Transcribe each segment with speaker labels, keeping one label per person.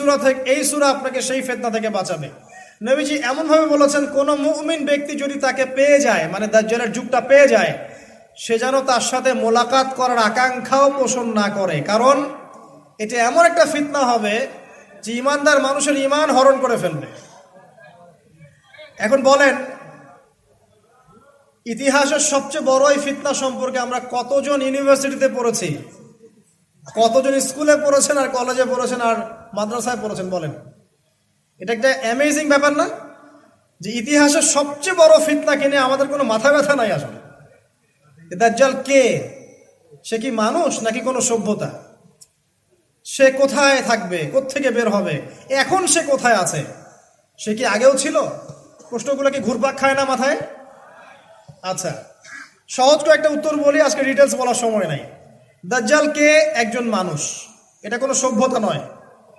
Speaker 1: সুরা থেকে এই সুরা আপনাকে সেই ফেতনা থেকে বাঁচাবে। নবীজি এমনভাবে বলেছেন, কোন মুমিন ব্যক্তি যদি তাকে পেয়ে যায় মানে দাজ্জালের যুগটা পেয়ে যায়, সে যেন তার সাথে মোলাকাত করার আকাঙ্ক্ষাও পোষণ না করে। কারণ এটা এমন একটা ফিতনা হবে যে ইমানদার মানুষের ইমান হরণ করে ফেলবে। এখন বলেন, ইতিহাসের সবচেয়ে বড় এই ফিতনা সম্পর্কে আমরা কতজন ইউনিভার্সিটিতে পড়েছি? কতজন স্কুলে পড়েছেন আর কলেজে পড়েছেন আর মাদ্রাসায় পড়েছেন বলেন? এটা একটা অ্যামেজিং ব্যাপার না? যে ইতিহাসের সবচেয়ে বড় ফিতনা কিনে আমাদের কোনো মাথা ব্যথা নাই আসলে। দাজ্জাল কে? সে কি মানুষ নাকি কোনো সভ্যতা? সে কোথায় থাকবে? কোত্থেকে বের হবে? এখন সে কোথায় আছে? সে কি আগেও ছিল? প্রশ্নগুলো কি ঘুরপাক খায় না মাথায়? আচ্ছা সহজ একটা উত্তর বলি, আজকে ডিটেলস বলার সময় নাই। দাজ্জাল কে একজন মানুষ? এটা কোনো সভ্যতা নয়।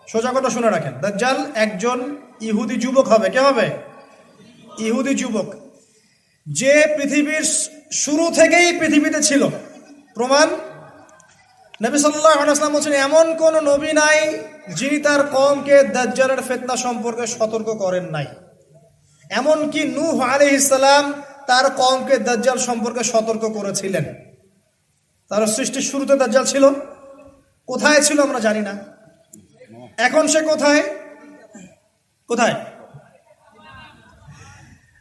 Speaker 1: সোজা কথা শুনে রাখেন। দাজ্জাল একজন ইহুদি যুবক হবে। কে হবে? ইহুদি যুবক। যে পৃথিবীর শুরু থেকেই পৃথিবীতে ছিল। প্রমাণ, নবী সাল্লাহ আলাইসলাম বলছেন, এমন কোন নবী নাই যিনি তার কমকে দাজ্জালের ফেতনা সম্পর্কে সতর্ক করেন নাই। এমনকি নূহ আলী ইসলাম তার কমকে দাজ্জাল সম্পর্কে সতর্ক করেছিলেন। তার সৃষ্টির শুরুতে দাজ্জাল ছিল। কোথায় ছিল আমরা জানি না। এখন সে কোথায়? কোথায়?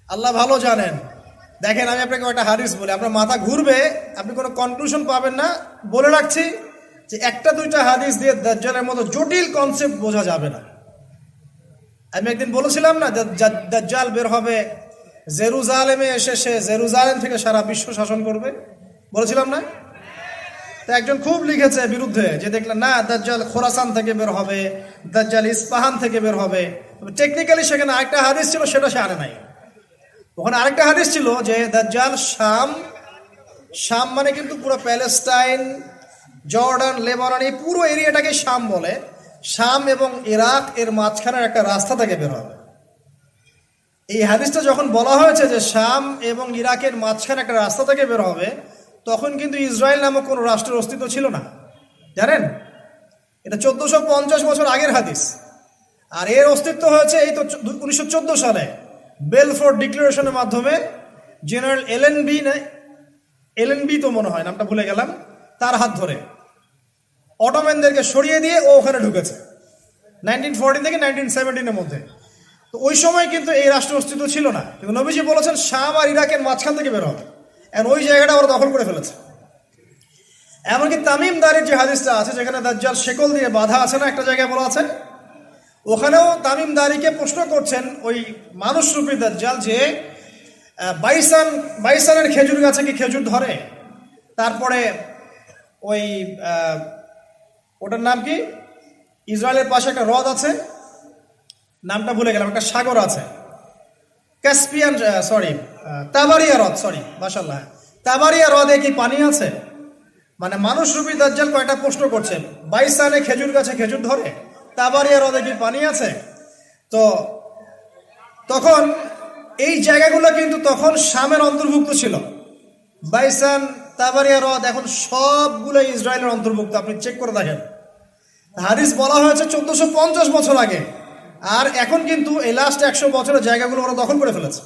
Speaker 1: আল্লাহ ভালো জানেন। দেখেন, আমি আপনাকে একটা হাদিস বলি। আপনার মাথা ঘুরবে, আপনি কোনো কনক্লুশন পাবেন না। বলে রাখছি যে একটা দুইটা হাদিস দিয়ে দাজ্জালের মতো জটিল কনসেপ্ট বোঝা যাবে না। আমি একদিন বলেছিলাম না দাজ্জাল বের হবে জেরুজালেমে এসে সে জেরুজালেম থেকে সারা বিশ্ব শাসন করবে? বলেছিলাম না? একজন খুব লিখেছে বিরুদ্ধে, যে দেখলেন, না, দাজ্জাল খোরাসান থেকে বের হবে, দাজ্জাল ইস্পাহান থেকে বের হবে। টেকনিক্যালি সেখানে আরেকটা হাদিস ছিল, সেটা সে আনে নাই। ওখানে আরেকটা হাদিস ছিল যে দাজ্জাল শাম শাম মানে কিন্তু পুরো প্যালেস্টাইন, জর্ডান, লেবানন, এই পুরো এরিয়াটাকে শাম বলে। শাম এবং ইরাক এর মাঝখানের একটা রাস্তা থেকে বের হবে। এই হাদিসটা যখন বলা হয়েছে যে শাম এবং ইরাকের মাঝখানে একটা রাস্তা থেকে বের হবে তখন কিন্তু ইসরায়েল নামক কোনো রাষ্ট্রের অস্তিত্ব ছিল না। জানেন? এটা চোদ্দশো পঞ্চাশ বছর আগের হাদিস। আর এর অস্তিত্ব হয়েছে এই তো উনিশশো চোদ্দ সালে বেলফোর্ড ডিক্লারেশনের মাধ্যমে general L N B LN B তো মনে হয়, নামটা ভুলে গেলাম, তার হাত ধরে। অটোম্যানদেরকে সরিয়ে দিয়ে ও ওখানে ঢুকেছে, নাইনটিন ফোরটিন থেকে নাইনটিন সেভেন্টিনের মধ্যে। তো ওই সময় কিন্তু এই রাষ্ট্র অস্তিত্ব ছিল না। কিন্তু নবীজি বলেছেন, শাম আর ইরাকের মাঝখান থেকে বের হবে। এখন ওই জায়গাটা ওরা দখল করে ফেলেছে। এমনকি তামিম দারির যে হাদিসটা আছে, যেখানে দাজ্জাল শেকল দিয়ে বাধা আছে না, একটা জায়গায় বলা আছে, ওখানেও তামিম দারিকে প্রশ্ন করছেন ওই মানুষরূপী দাজ্জাল যে বাইসান, বাইসানের খেজুর গাছে কি খেজুর ধরে? তারপরে ওই ওটার নাম কি? ইসরায়েলের পাশে একটা হ্রদ আছে, নামটা ভুলে গেলাম, একটা সাগর আছে। ক্যাসপিয়ান সরি তাবারিয়া হ্রদ সরি মাসাল্লাহ তাবারিয়া হ্রদে কি পানি আছে? মানে মানুষ রূপী দাজ্জাল কয়েকটা প্রশ্ন করছে? বাইসানে খেজুর গাছে খেজুর ধরে? তাবারিয়া হ্রদে কি পানি আছে? তো তখন এই জায়গাগুলো কিন্তু তখন শামের অন্তর্ভুক্ত ছিল। বাইসান, তাবারিয়া হ্রদ এখন সবগুলো ইসরায়েলের অন্তর্ভুক্ত। আপনি চেক করে দেখেন। হাদিস বলা হয়েছে চোদ্দশো বছর আগে। আর এখন কিন্তু এই লাস্ট একশো বছরের জায়গাগুলো ওরা দখল করে ফেলেছে।